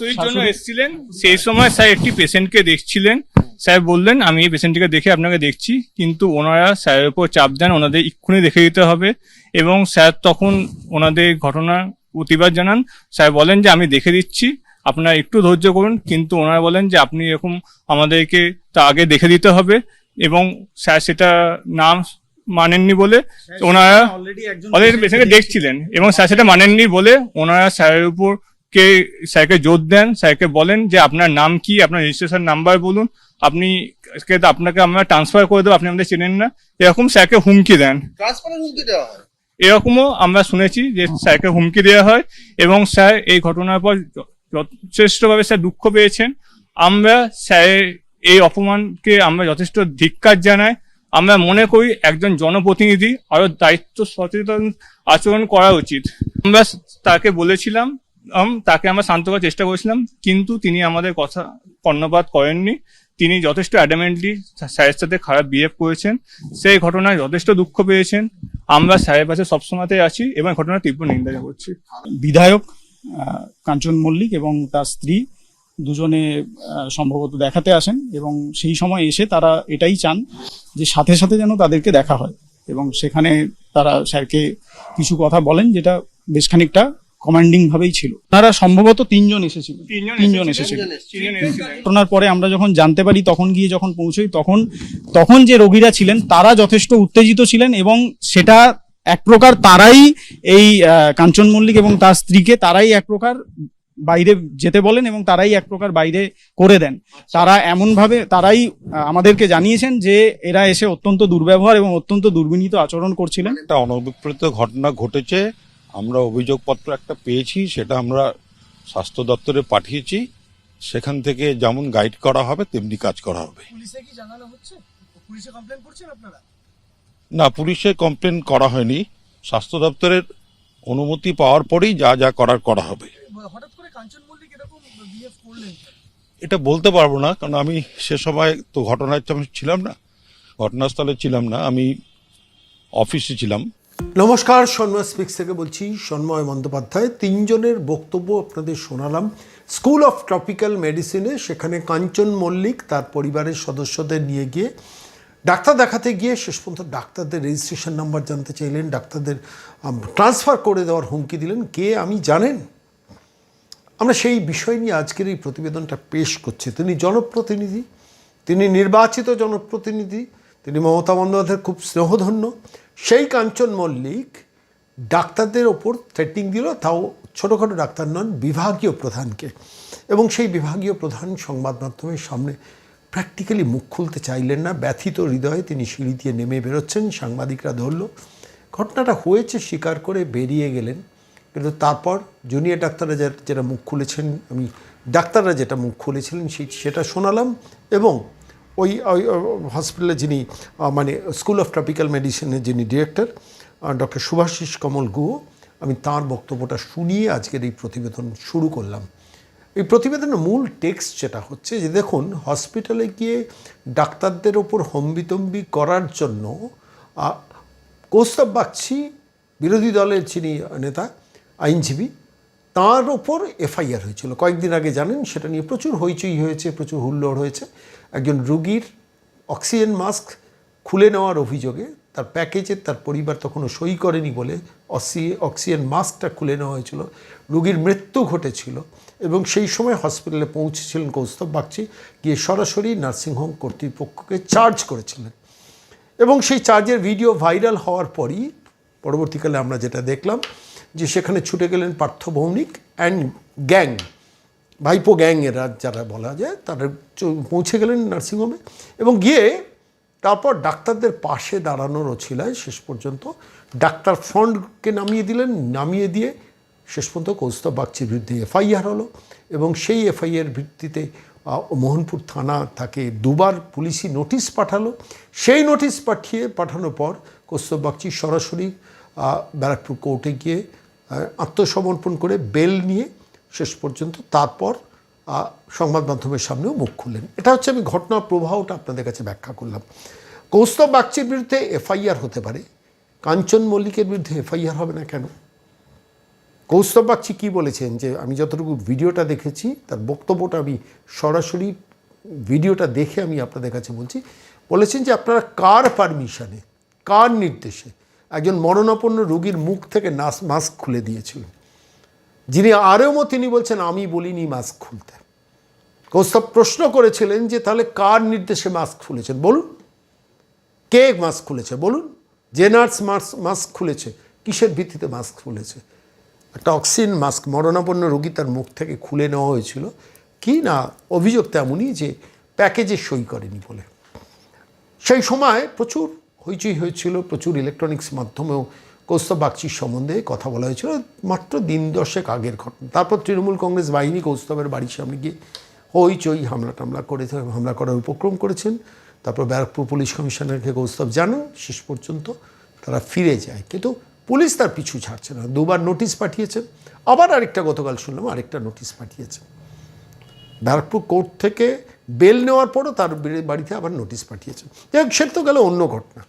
সেই জন্য এসেছিলেন। সেই সময় স্যার একটি পেশেন্টকে দেখছিলেন। স্যার বললেন আমি এই পেশেন্টটিকে দেখে আপনাকে দেখছি কিন্তু ওনারা স্যারের উপর চাপ দেন ওনাদের এক্ষুনি দেখে দিতে হবে। এবং স্যার তখন ওনাদের ঘটনা প্রতিবাদ জানান। স্যার বলেন যে আমি দেখে দিচ্ছি আপনারা একটু ধৈর্য করুন। কিন্তু ওনারা বলেন যে আপনি এরকম আমাদেরকে তা আগে দেখে দিতে হবে। এবং স্যার সেটা নাম মানেননি বলে ওনারা অলরেডি পেশেন্টকে দেখছিলেন এবং স্যার সেটা মানেননি বলে ওনারা স্যারের উপর কে স্যারকে জোর দেন স্যারকে বলেন যে আপনার নাম কি আপনার রেজিস্ট্রেশন নাম্বার বলুন। আপনি আপনাকে আমরা ট্রান্সফার করে দেবো আপনি আমাদের চেনেন না। এরকম স্যারকে হুমকি দেন। এরকমও আমরা শুনেছি যে স্যারকে হুমকি দেওয়া হয় এবং স্যার এই ঘটনার পর যথেষ্টভাবে স্যার দুঃখ পেয়েছেন। আমরা স্যারের এই অপমানকে আমরা যথেষ্ট ধিক্কার জানাই। আমরা মনে করি একজন জনপ্রতিনিধি আরও দায়িত্ব সচেতন আচরণ করা উচিত। আমরা তাকে বলেছিলাম তাকে আমরা শান্ত করার চেষ্টা করেছিলাম, কিন্তু তিনি আমাদের কথা কর্ণপাত করেননি। তিনি যথেষ্ট অ্যাডামেন্টলি স্যারের সাথে খারাপ বিহেভ করেছেন। সেই ঘটনায় যথেষ্ট দুঃখ পেয়েছেন। আমরা স্যারের পাশে সবসময়তে আছি এবং এই ঘটনার তীব্র নিন্দা করছি বিধায়ক কাঞ্চন মল্লিক এবং তার স্ত্রী দুজনে সম্ভবত দেখাতে আসেন এবং সেই সময় এসে তারা এটাই চান যে সাথে সাথে যেন তাদেরকে দেখা হয়। এবং সেখানে তারা স্যারকে কিছু কথা বলেন যেটা বেশ খানিকটা কমান্ডিং ভাবেই ছিল। তারা সম্ভবত তিনজন এসেছিল। তিনজন এসেছিল। ঘটনার পরে আমরা যখন জানতে পারি তখন গিয়ে যখন পৌঁছই তখন তখন যে রোগীরা ছিলেন তারা যথেষ্ট উত্তেজিত ছিলেন এবং সেটা এক প্রকার তারাই এই কাঞ্চন মল্লিক এবং তার স্ত্রীকে তারাই এক প্রকার বাইরে যেতে বলেন এবং তারাই এক প্রকার বাইরে করে দেন। তারা এমন ভাবে তারাই আমাদেরকে জানিয়েছেন যে এরা এসে অত্যন্ত দুর্ব্যবহার এবং অত্যন্ত দুর্বিনীত আচরণ করছিলেন। একটা অনভিপ্রেত ঘটনা ঘটেছে। আমরা অভিযোগপত্র একটা পেয়েছি সেটা আমরা স্বাস্থ্য দপ্তরে পাঠিয়েছি। সেখান থেকে যেমন গাইড করা হবে তেমনি কাজ করা হবে। পুলিশে কি জানানো হচ্ছে? পুলিশে কমপ্লেন করছেন আপনারা? না পুলিশে কমপ্লেন করা হয়নি। স্বাস্থ্য দপ্তরের অনুমতি পাওয়ার পরেই যা যা করার করা হবে। এটা বলতে পারব না কারণ আমি সে সময় তো ঘটনার আমি ছিলাম না। ঘটনাস্থলে ছিলাম না আমি অফিসে ছিলাম। নমস্কার, সন্ময় স্পিক্স থেকে বলছি সন্ময় বন্দ্যোপাধ্যায়। তিনজনের বক্তব্য আপনাদের শোনালাম। স্কুল অফ ট্রপিক্যাল মেডিসিনে সেখানে কাঞ্চন মল্লিক তার পরিবারের সদস্যদের নিয়ে গিয়ে ডাক্তার দেখাতে গিয়ে শেষ পর্যন্ত ডাক্তারদের রেজিস্ট্রেশন নাম্বার জানতে চাইলেন, ডাক্তারদের ট্রান্সফার করে দেওয়ার হুমকি দিলেন। কে আমি জানেন? আমরা সেই বিষয় নিয়ে আজকের এই প্রতিবেদনটা পেশ করছি। তিনি জনপ্রতিনিধি, তিনি নির্বাচিত জনপ্রতিনিধি, তিনি মমতা বন্দ্যোপাধ্যায়ের খুব স্নেহধন্য। সেই কাঞ্চন মল্লিক ডাক্তারদের ওপর থ্রেটিং দিল, তাও ছোটোখাটো ডাক্তার নন, বিভাগীয় প্রধানকে। এবং সেই বিভাগীয় প্রধান সংবাদ মাধ্যমের সামনে প্র্যাকটিক্যালি মুখ খুলতে চাইলেন না, ব্যথিত হৃদয়ে তিনি সিঁড়ি দিয়ে নেমে বেরোচ্ছেন, সাংবাদিকরা ধরল, ঘটনাটা হয়েছে স্বীকার করে বেরিয়ে গেলেন। কিন্তু তারপর জুনিয়র ডাক্তাররা যেটা মুখ খুলেছেন, আমি, ডাক্তাররা যেটা মুখ খুলেছিলেন সেটা শোনালাম এবং ওই হসপিটালে যিনি মানে স্কুল অফ ট্রপিক্যাল মেডিসিনের যিনি ডিরেক্টর ডক্টর সুভাষিস কমল গুহ, আমি তার বক্তব্যটা শুনিয়ে আজকের এই প্রতিবেদন শুরু করলাম। এই প্রতিবেদনের মূল টেক্সট যেটা হচ্ছে যে, দেখুন হসপিটালে গিয়ে ডাক্তারদের ওপর হম্বিতম্বি করার জন্য কৌস্তব বাগচি, বিরোধী দলের যিনি নেতা, আইনজীবী, তার ওপর এফআইআর হয়েছিল। কয়েকদিন আগে জানেন, সেটা নিয়ে প্রচুর হইচই হয়েছে, প্রচুর হুল্লোড় হয়েছে। একজন রুগীর অক্সিজেন মাস্ক খুলে নেওয়ার অভিযোগে তার প্যাকেজে তার পরিবার তখনও সই করেনি বলে অক্সি, অক্সিজেন মাস্কটা খুলে নেওয়া হয়েছিল। রুগীর মৃত্যু ঘটেছিল এবং সেই সময় হসপিটালে পৌঁছেছিলেন কৌস্তব বাগচি। গিয়ে সরাসরি নার্সিংহোম কর্তৃপক্ষকে চার্জ করেছিলেন। এবং সেই চার্জের ভিডিও ভাইরাল হওয়ার পরই, পরবর্তীকালে আমরা যেটা দেখলাম যে সেখানে ছুটে গেলেন পার্থ ভৌমিক অ্যান্ড গ্যাং ভাইপো গ্যাং এরা যারা বলা যায় চ- পৌঁছে গেলেন নার্সিংহোমে এবং গিয়ে তারপর ডাক্তারদের পাশে দাঁড়ানোর ওছিলায় শেষ পর্যন্ত ডাক্তার ফ্রন্টকে নামিয়ে দিলেন, নামিয়ে দিয়ে শেষ পর্যন্ত কৌস্তব বাগচির বিরুদ্ধে এফআইআর হলো এবং সেই এফআইআর ভিত্তিতে মোহনপুর থানা তাকে দুবার পুলিশি নোটিশ পাঠালো। সেই নোটিশ পাঠিয়ে, পাঠানোর পর কৌস্তব বাগচি সরাসরি ব্যারাকপুর কোর্টে গিয়ে আত্মসমর্পণ করে বেল নিয়ে শেষ পর্যন্ত তারপর সংবাদ মাধ্যমের সামনেও মুখ খুললেন। এটা হচ্ছে আমি ঘটনার প্রবাহটা আপনাদের কাছে ব্যাখ্যা করলাম। কৌস্তব বাগচির বিরুদ্ধে এফআইআর হতে পারে। কাঞ্চন মল্লিকের বিরুদ্ধে এফআইআর হবে না কেন? কৌস্তব বাগচি কী বলেছেন যে, আমি যতটুকু ভিডিওটা দেখেছি, তার বক্তব্যটা আমি সরাসরি ভিডিওটা দেখে আমি আপনাদের কাছে বলছি, বলেছেন যে আপনারা কার পারমিশনে, কার নির্দেশে একজন মরণাপন্ন রোগীর মুখ থেকে নাস, মাস্ক খুলে দিয়েছিলেন? যিনি আরও তিনি বলছেন, আমি বলিনি মাস্ক খুলতে। কৌস্তব প্রশ্ন করেছিলেন যে, তাহলে কার নির্দেশে মাস্ক খুলেছেন? বলুন। কে মাস্ক খুলেছে? বলুন। যে নার্স মাস্ক মাস্ক খুলেছে, কিসের ভিত্তিতে মাস্ক খুলেছে? একটা অক্সিজেন মাস্ক মরণাপন্ন রোগী তার মুখ থেকে খুলে নেওয়া হয়েছিল। কি না, অভিযোগ তেমনই যে, প্যাকেজে সই করেনি বলে। সেই সময় প্রচুর হইচই হয়েছিল, প্রচুর ইলেকট্রনিক্স মাধ্যমেও কৌস্তব বাগচির সম্বন্ধে কথা বলা হয়েছিল। মাত্র দিন দশেক আগের ঘটনা। তারপর তৃণমূল কংগ্রেস বাহিনী কৌস্তবের বাড়ির সামনে গিয়ে হইচই, হামলা টামলা করে, হামলা করার উপক্রম করেছেন। তারপর ব্যারাকপুর পুলিশ কমিশনারকে কৌস্তব জানান, শেষ পর্যন্ত তারা ফিরে যায়। কিন্তু পুলিশ তার পিছু ছাড়ছে না। দুবার নোটিশ পাঠিয়েছেন। আবার আরেকটা গতকাল শুনলাম, আরেকটা নোটিশ পাঠিয়েছে। ব্যারাকপুর কোর্ট থেকে বেল নেওয়ার পরও তার বাড়িতে আবার নোটিশ পাঠিয়েছে। যাই হোক, সে তো গেল অন্য ঘটনা।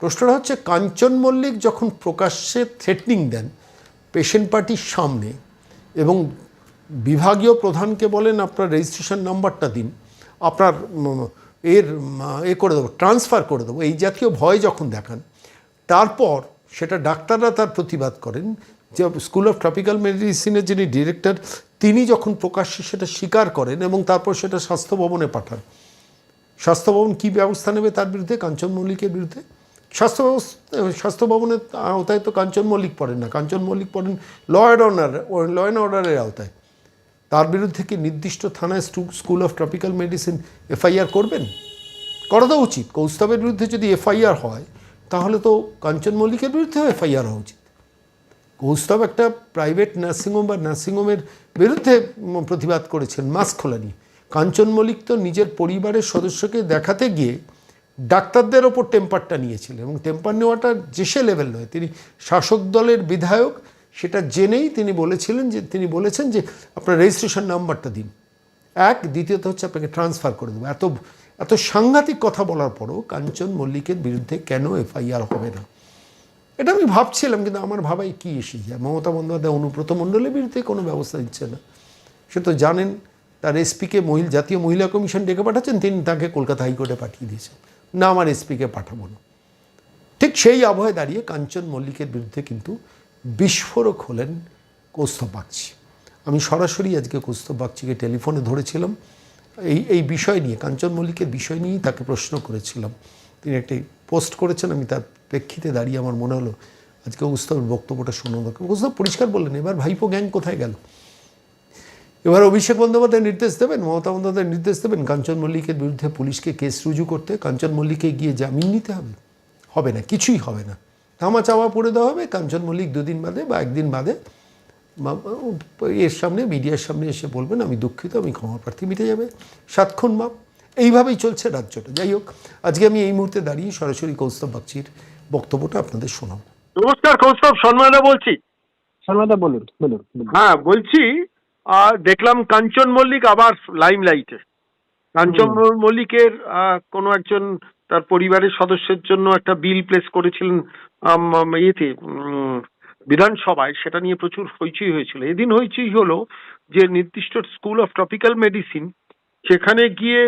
প্রশ্নটা হচ্ছে, কাঞ্চন মল্লিক যখন প্রকাশ্যে থ্রেটনিং দেন পেশেন্ট পার্টির সামনে এবং বিভাগীয় প্রধানকে বলেন, আপনার রেজিস্ট্রেশন নাম্বারটা দিন, আপনার এর, এ করে দেবো ট্রান্সফার করে দেবো, এই জাতীয় ভয় যখন দেখান, তারপর সেটা ডাক্তাররা তার প্রতিবাদ করেন যে স্কুল অফ ট্রপিক্যাল মেডিসিনের যিনি ডিরেক্টর তিনি যখন প্রকাশ্যে সেটা স্বীকার করেন এবং তারপর সেটা স্বাস্থ্য ভবনে পাঠান। স্বাস্থ্য ভবন কী ব্যবস্থা নেবে তার বিরুদ্ধে? কাঞ্চন মল্লিকের বিরুদ্ধে? স্বাস্থ্য স্বাস্থ্য ভবনের আওতায় তো কাঞ্চন মল্লিক পড়েন না। কাঞ্চন মল্লিক পড়েন law and order law and অর্ডারের আওতায়। তার বিরুদ্ধে কি নির্দিষ্ট থানায় school of tropical medicine FIR করবেন? করা তো উচিত। কৌস্তবের বিরুদ্ধে যদি এফআইআর হয়, তাহলে তো কাঞ্চন মল্লিকের বিরুদ্ধেও এফআইআর হওয়া উচিত। কৌস্তব একটা প্রাইভেট নার্সিংহোম বা নার্সিংহোমের বিরুদ্ধে প্রতিবাদ করেছেন, মাস্ক খোলা নিয়ে কাঞ্চন মল্লিক তো নিজের পরিবারের সদস্যকে দেখাতে গিয়ে ডাক্তারদের ওপর টেম্পারটা নিয়েছিলেন এবং টেম্পার নেওয়াটা যে সে লেভেল নয়, তিনি শাসক দলের বিধায়ক, সেটা জেনেই তিনি বলেছিলেন যে, তিনি বলেছেন যে, আপনার রেজিস্ট্রেশন নাম্বারটা দিন। এক, দ্বিতীয়ত হচ্ছে আপনাকে ট্রান্সফার করে দেবো। এত এত সাংঘাতিক কথা বলার পরও কাঞ্চন মল্লিকের বিরুদ্ধে কেন এফআইআর হবে না? এটা আমি ভাবছিলাম, কিন্তু আমার ভাবাই কি এসে যায় মমতা বন্দ্যোপাধ্যায় অনুব্রত মণ্ডলের বিরুদ্ধে কোনো ব্যবস্থা দিচ্ছে না। সে তো জানেন, তার এসপিকে মহিলা, জাতীয় মহিলা কমিশন ডেকে পাঠাচ্ছেন, তিনি তাকে কলকাতা হাইকোর্টে পাঠিয়ে দিয়েছেন। না আমার এসপিকে পাঠাবো না। ঠিক সেই আবহে দাঁড়িয়ে কাঞ্চন মল্লিকের বিরুদ্ধে কিন্তু বিস্ফোরক হলেন কৌস্তব বাগচি। আমি সরাসরি আজকে কৌস্তব বাগচিকে টেলিফোনে ধরেছিলাম। এই এই বিষয় নিয়ে, কাঞ্চন মল্লিকের বিষয় নিয়েই তাকে প্রশ্ন করেছিলাম। তিনি একটি পোস্ট করেছেন, আমি তার প্রেক্ষিতে দাঁড়িয়ে আমার মনে হলো, আজকে কৌস্তবের বক্তব্যটা শোনা দরকার কৌস্তব পরিষ্কার বললেন, এবার ভাইপো গ্যাং কোথায় গেল? এবার অভিষেক বন্দ্যোপাধ্যায় নির্দেশ দেবেন মমতা বন্দ্যোপাধ্যায় নির্দেশ দেবেন কাঞ্চন মল্লিকের বিরুদ্ধে পুলিশকে কেস রুজু করতে। কাঞ্চন মল্লিককে গিয়ে জামিন নিতে হবে। হবে না কিছুই হবে না। ধামা চাওয়া পড়ে দেওয়া হবে কাঞ্চন মল্লিক দুদিন বাদে বা একদিন বাদে এর সামনে মিডিয়ার সামনে এসে বলবেন আমি দুঃখিত আমি ক্ষমা প্রার্থী মিটে যাবে। সাতক্ষণ মাপ এইভাবেই চলছে রাজ্যটা। যাই হোক আজকে আমি এই মুহূর্তে দাঁড়িয়ে সরাসরি কৌস্তব বাগচির বক্তব্যটা আপনাদের শোনাবো। নমস্কার কৌস্তব সন্ময়দা বলছি। বলুন বলুন বলুন। হ্যাঁ বলছি আহ, দেখলাম কাঞ্চন মল্লিক আবার লাইম লাইটে কাঞ্চন মল্লিকের কোনো একজন তার পরিবারের সদস্যের জন্য একটা বিল প্লেস করেছিলেন ইয়েতে বিধানসভায়। সেটা নিয়ে প্রচুর হইচই হয়েছিল। এদিন হইচই হলো যে নির্দিষ্ট স্কুল অফ ট্রপিক্যাল মেডিসিন সেখানে গিয়ে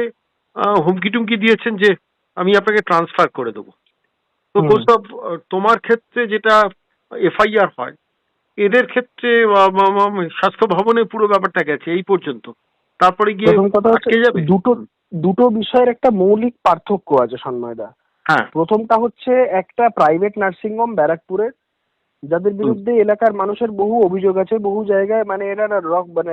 হুমকি টুমকি দিয়েছেন যে আমি আপনাকে ট্রান্সফার করে দেবো। তো হুম। তোমার ক্ষেত্রে যেটা এফআইআর হয় এদের ক্ষেত্রে স্বাস্থ্য ভবনে পুরো ব্যাপারটা গেছে এই পর্যন্ত। তারপরে গিয়ে আটকে যাবে? দুটো দুটো বিষয়ের একটা মৌলিক পার্থক্য আছে সন্ময়দা হ্যাঁ। প্রথমটা হচ্ছে একটা প্রাইভেট নার্সিংহোম ব্যারাকপুরের যাদের বিরুদ্ধে এলাকার মানুষের বহু অভিযোগ আছে বহু জায়গায় মানে এরা না রক মানে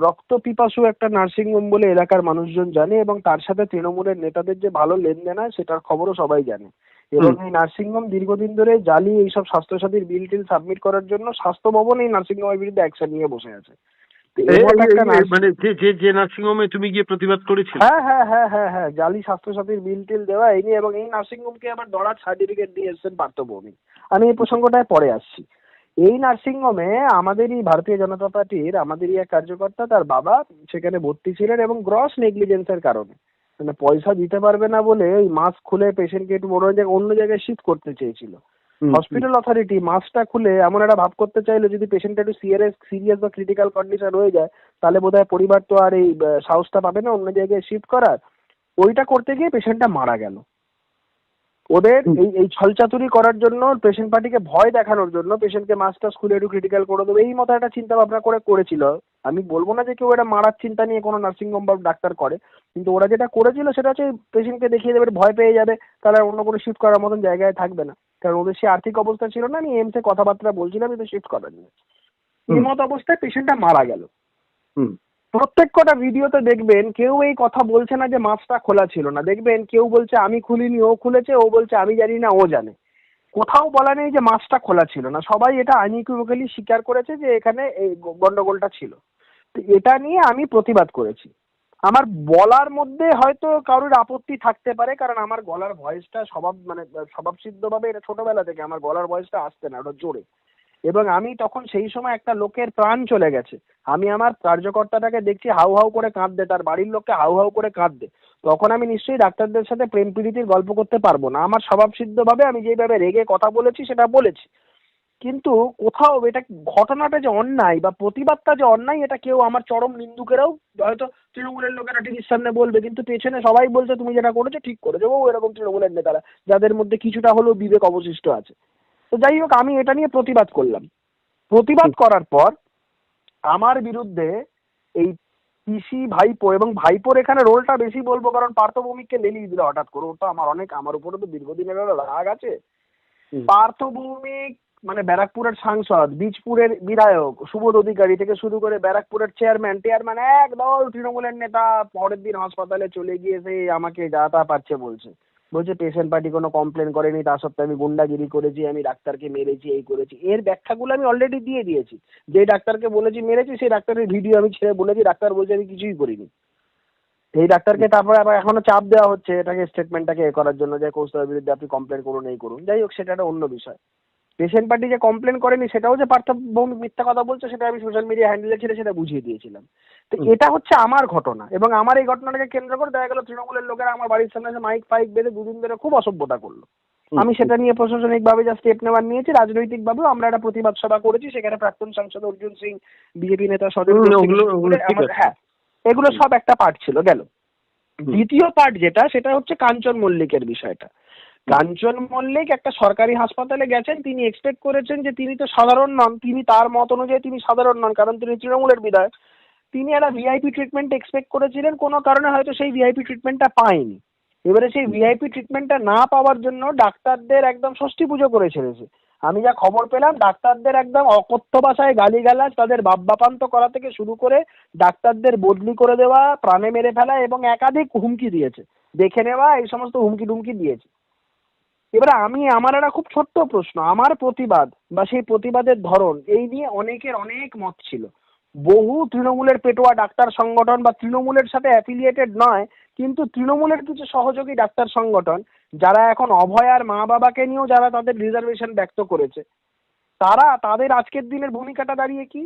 রক্ত পিপাসু একটা নার্সিংহোম বলে এলাকার মানুষজন জানে এবং তার সাথে তৃণমূলের নেতাদের যে ভালো লেনদেন হয় সেটার খবরও সবাই জানে। এবং এই নার্সিংহোম দীর্ঘদিন ধরে জালি এইসব স্বাস্থ্যসাথীর বিল টিল সাবমিট করার জন্য স্বাস্থ্য ভবন এই নার্সিংহোমের বিরুদ্ধে অ্যাকশন নিয়ে বসে আছে। মানে যে যে তুমি গিয়ে প্রতিবাদ করেছিলে? হ্যাঁ হ্যাঁ হ্যাঁ হ্যাঁ হ্যাঁ জালি স্বাস্থ্যসাথীর বিল টিল দেওয়া এই নিয়ে এবং এই নার্সিংহোমকে আবার দড়ার সার্টিফিকেট দিয়ে এসেছেন আমি এই প্রসঙ্গটায় পরে আসছি। এই নার্সিংহোমে আমাদেরই ভারতীয় জনতা পার্টির আমাদেরই এক কার্যকর্তা তার বাবা সেখানে ভর্তি ছিলেন এবং গ্রস নেগলিজেন্সের কারণে। মানে পয়সা দিতে পারবে না বলে এই মাস্ক খুলে পেশেন্টকে একটু বড় জায়গায় অন্য জায়গায় শিফট করতে চেয়েছিল। হসপিটাল অথরিটি মাস্কটা খুলে এমন একটা ভাব করতে চাইলো যদি পেশেন্ট একটু সিরিয়াস সিরিয়াস বা ক্রিটিক্যাল কন্ডিশন হয়ে যায় তাহলে বোধহয় পরিবার তো আর এই সাহসটা পাবে না অন্য জায়গায় শিফট করার। ওইটা করতে গিয়ে পেশেন্টটা মারা গেল। ওদের এই এই ছলচাতুরি করার জন্য পেশেন্ট পার্টিকে ভয় দেখানোর জন্য পেশেন্টকে মাস্কটা খুলে একটু ক্রিটিক্যাল করে দেবে এই মতো একটা চিন্তা ভাবনা করে করেছিল। আমি বলব না যে কেউ এটা মারার চিন্তা নিয়ে কোনো নার্সিংহোম বা ডাক্তার করে কিন্তু ওরা যেটা করেছিল সেটা হচ্ছে পেশেন্টকে দেখিয়ে দেবে ভয় পেয়ে যাবে। তাহলে আর অন্য কোনো শিফট করার মতন জায়গায় থাকবে না। কারণ ওদের সে আর্থিক অবস্থা ছিল না আমি এমসে কথাবার্তা বলছিলাম কিন্তু শিফট করার নিয়ে এই মতো অবস্থায় পেশেন্টটা মারা গেল। প্রত্যেক কটা ভিডিওতে দেখবেন কেউ এই কথা বলছে না যে মাছটা খোলা ছিল না। দেখবেন কেউ বলছে আমি খুলিনি ও খুলেছে ও বলছে আমি জানি না ও জানে। কোথাও বলা নেই যে মাছটা খোলা ছিল না। সবাই এটা আইনিকুইভোকালি স্বীকার করেছে যে এখানে এই গন্ডগোলটা ছিল। তো এটা নিয়ে আমি প্রতিবাদ করেছি। আমার বলার মধ্যে হয়তো কারোর আপত্তি থাকতে পারে, কারণ আমার গলার ভয়েসটা স্বভাব মানে স্বভাবসিদ্ধভাবে এটা ছোটবেলা থেকে আমার গলার ভয়েসটা আসতে না, ওটা জোরে। এবং আমি তখন সেই সময় একটা লোকের প্রাণ চলে গেছে। আমি আমার কার্যকর্তাটাকে দেখছি হাউ হাউ করে কাঁদতে, তার বাড়ির লোককে হাউ হাউ করে কাঁদতে। তখন আমি নিশ্চয়ই ডাক্তারদের সাথে প্রেম প্রীতির গল্প করতে পারব না। আমার স্বভাবসিদ্ধভাবে আমি যেভাবে রেগে কথা বলেছি সেটা বলেছি। কিন্তু কোথাও এটা ঘটনাটা যে অন্যায় বা প্রতিবাদটা যে অন্যায় এটা কেউ আমার চরম নিন্দুকেরাও হয়তো তৃণমূলের লোকেরা টিভির সামনে বলবে কিন্তু পেছনে সবাই বলছে তুমি যেটা করেছ ঠিক করেছ। ও এরকম তৃণমূলের নেতারা যাদের মধ্যে কিছুটা হলেও বিবেক অবশিষ্ট আছে। তো যাই হোক আমি এটা নিয়ে প্রতিবাদ করলাম। প্রতিবাদ করার পর আমার বিরুদ্ধে এই পিসি ভাইপো এবং ভাইপোর এখানে রোলটা বেশি বলব কারণ পার্থভৌমিককে লেলিয়ে দিল হঠাৎ করে। ওটা আমার অনেক আমার উপরে তো দীর্ঘদিনের রাগ আছে। পার্থভৌমিক মানে ব্যারাকপুরের সাংসদ, বীজপুরের বিধায়ক, সুবোধ অধিকারী থেকে শুরু করে ব্যারাকপুরের চেয়ারম্যান। চেয়ারম্যান একদল তৃণমূলের নেতা, পরের দিন হাসপাতালে চলে গিয়ে সে আমাকে যা তা পাচ্ছে বলছে। বলছে পেশেন্ট পার্টি কোনো কমপ্লেন করেনি, তা সত্ত্বেও আমি গুন্ডাগিরি করেছি, আমি ডাক্তারকে মেরেছি, এই করেছি। এর ব্যাখ্যাগুলো আমি অলরেডি দিয়ে দিয়েছি। যে ডাক্তারকে বলেছি মেরেছি, সেই ডাক্তারের ভিডিও আমি ছেড়ে বলেছি, ডাক্তার বলছে, আমি কিছুই করিনি। এই ডাক্তারকে তারপরে আবার এখনও চাপ দেওয়া হচ্ছে, এটাকে স্টেটমেন্টটাকে এ করার জন্য যে কৌস্তবের বিরুদ্ধে আপনি কমপ্লেন করুন, এই করুন। যাই হোক, সেটা একটা অন্য বিষয়। পেশেন্ট পার্টি যে কমপ্লেন করেনি সেটাও যে পার্থ ভৌমিক মিথ্যা কথা বলছে সেটা আমি সোশ্যাল মিডিয়া হ্যান্ডেলে ছেড়ে সেটা বুঝিয়ে দিয়েছিলাম। তো এটা হচ্ছে আমার ঘটনা এবং আমার এই ঘটনাটাকে কেন্দ্র করে দেখা গেল তৃণমূলের লোকেরা আমার বাড়ির সামনে এসে মাইক ফাইক বেঁধে দুদিন ধরে খুব অসভ্যতা করল। আমি সেটা নিয়ে প্রশাসনিকভাবে যা স্টেপ নেওয়ার নিয়েছি রাজনৈতিকভাবেও আমরা একটা প্রতিবাদ সভা করেছি সেখানে প্রাক্তন সাংসদ অর্জুন সিং বিজেপি নেতা সদর। হ্যাঁ এগুলো সব একটা পার্ট ছিল গেল। দ্বিতীয় পার্ট যেটা সেটা হচ্ছে কাঞ্চন মল্লিকের বিষয়টা। কাঞ্চন মল্লিক একটা সরকারি হাসপাতালে গেছেন, তিনি এক্সপেক্ট করেছেন যে তিনি তো সাধারণ নন, তিনি তার মত অনুযায়ী তিনি সাধারণ নন, কারণ তিনি তৃণমূলের বিধায়ক। তিনি একটা ভিআইপি ট্রিটমেন্ট এক্সপেক্ট করেছিলেন, কোনো কারণে হয়তো সেই ভিআইপি ট্রিটমেন্টটা পায়নি। এবারে সেই ভিআইপি ট্রিটমেন্টটা না পাওয়ার জন্য ডাক্তারদের একদম ষষ্ঠী পুজো করে ছেড়েছে আমি যা খবর পেলাম, ডাক্তারদের একদম অকথ্য ভাষায় গালিগালাজ, তাদের বাপ্যাপান্ত করা থেকে শুরু করে ডাক্তারদের বদলি করে দেওয়া, প্রাণে মেরে ফেলা এবং একাধিক হুমকি দিয়েছে। দেখে নেওয়া, এই সমস্ত হুমকি টুমকি দিয়েছে। এবারে আমি, আমার একটা খুব ছোট্ট প্রশ্ন, আমার প্রতিবাদ বা সেই প্রতিবাদের ধরন, এই নিয়ে অনেকের অনেক মত ছিল। বহু তৃণমূলের পেটোয়া ডাক্তার সংগঠন বা তৃণমূলের সাথে অ্যাফিলিয়েটেড নয়, কিন্তু তৃণমূলের কিছু সহযোগী ডাক্তার সংগঠন, যারা এখন অভয়ার মা বাবাকে নিয়েও যারা তাদের রিজার্ভেশন ব্যক্ত করেছে, তারা, তাদের আজকের দিনের ভূমিকাটা দাঁড়িয়ে কি?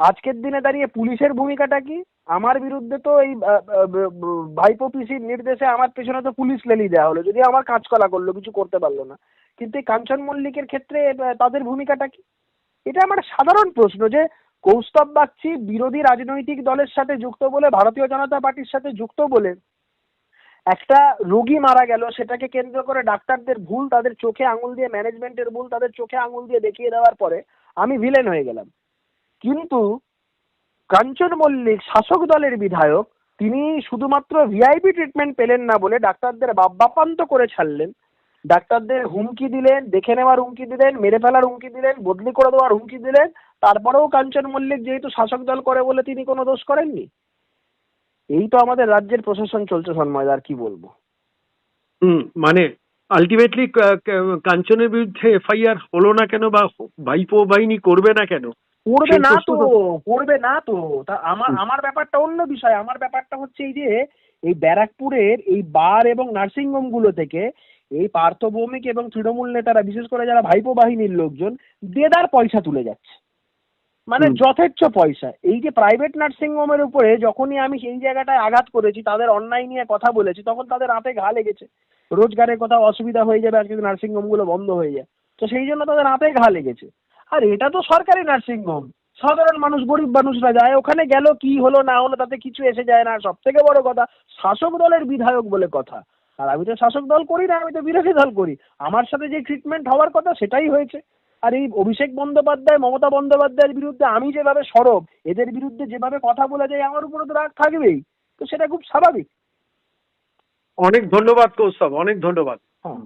আজকের দিনে দাঁড়িয়ে পুলিশের ভূমিকাটা কি? আমার বিরুদ্ধে তো এই ভাইপো পিসির নির্দেশে আমার পেছনে তো পুলিশ লেলি দেওয়া হলো। যদি আমার কাজকলা করল, কিছু করতে পারল না। কিন্তু এই কাঞ্চন মল্লিকের ক্ষেত্রে তাদের ভূমিকাটা কি? এটা আমার সাধারণ প্রশ্ন যে, কৌস্তব বাগচি বিরোধী রাজনৈতিক দলের সাথে যুক্ত বলে, ভারতীয় জনতা পার্টির সাথে যুক্ত বলে একটা রোগী মারা গেল, সেটাকে কেন্দ্র করে ডাক্তারদের ভুল, তাদের চোখে আঙুল দিয়ে, ম্যানেজমেন্টের ভুল, তাদের চোখে আঙুল দিয়ে দেখিয়ে দেওয়ার পরে আমি ভিলেন হয়ে গেলাম। কিন্তু কাঞ্চন মল্লিক শাসক দলের বিধায়ক, তিনি শুধুমাত্র ভিআইপি ট্রিটমেন্ট পেলেন না বলে ডাক্তারদের বাব্যাপান্ত করে ছাড়লেন। ডাক্তারদের হুমকি দিলেন, দেখে নেওয়ার হুমকি দিলেন, মেরে ফেলার হুমকি দিলেন, বদলি করে দেওয়ার হুমকি দিলেন। তারপরেও কাঞ্চন মল্লিক যেহেতু শাসক দল করে বলে তিনি কোনো দোষ করেননি। এই তো আমাদের রাজ্যের প্রশাসন চলছে সন্ময় আর কি বলব? হুম মানে আলটিমেটলি কাঞ্চনের বিরুদ্ধে এফআইআর হলো না কেন বা ভাইপো বাহিনী করবে না কেন? করবে না তো করবে না তো। তা আমার আমার ব্যাপারটা অন্য বিষয়। আমার ব্যাপারটা হচ্ছে এই যে এই ব্যারাকপুরের এই বার এবং নার্সিংহোমগুলো থেকে এই পার্থভৌমিক এবং তৃণমূল নেতারা বিশেষ করে যারা ভাইপো বাহিনীর লোকজন দেদার পয়সা তুলে যাচ্ছে। মানে। যথেচ্ছ পয়সা। এই যে প্রাইভেট নার্সিং হোমের উপরে যখনই আমি সেই জায়গাটায় আঘাত করেছি তাদের অন্যায় নিয়ে কথা বলেছি তখন তাদের হাতে ঘা লেগেছে। রোজগারের কোথাও অসুবিধা হয়ে যাবে আর যদি নার্সিং হোমগুলো বন্ধ হয়ে যায়। তো সেই জন্য তাদের হাতে ঘা লেগেছে। আর এটা তো সরকারি নার্সিং হোম সাধারণ মানুষ গরিব মানুষরা যায় ওখানে গেল কি হলো না হলো তাতে কিছু এসে যায় না। সব থেকে বড় কথা শাসক দলের বিধায়ক বলে কথা। আর আমি তো শাসক দল করি না আমি তো বিরোধী দল করি। আমার সাথে যে ট্রিটমেন্ট হওয়ার কথা সেটাই হয়েছে। আর এই অভিষেক বন্দ্যোপাধ্যায় মমতা বন্দ্যোপাধ্যায়ের বিরুদ্ধে আমি যেভাবে সরব এদের বিরুদ্ধে যেভাবে কথা বলে যায় আমার উপরে তো রাগ থাকবেই। তো সেটা খুব স্বাভাবিক। অনেক ধন্যবাদ কৌস্তব অনেক ধন্যবাদ। হ্যাঁ।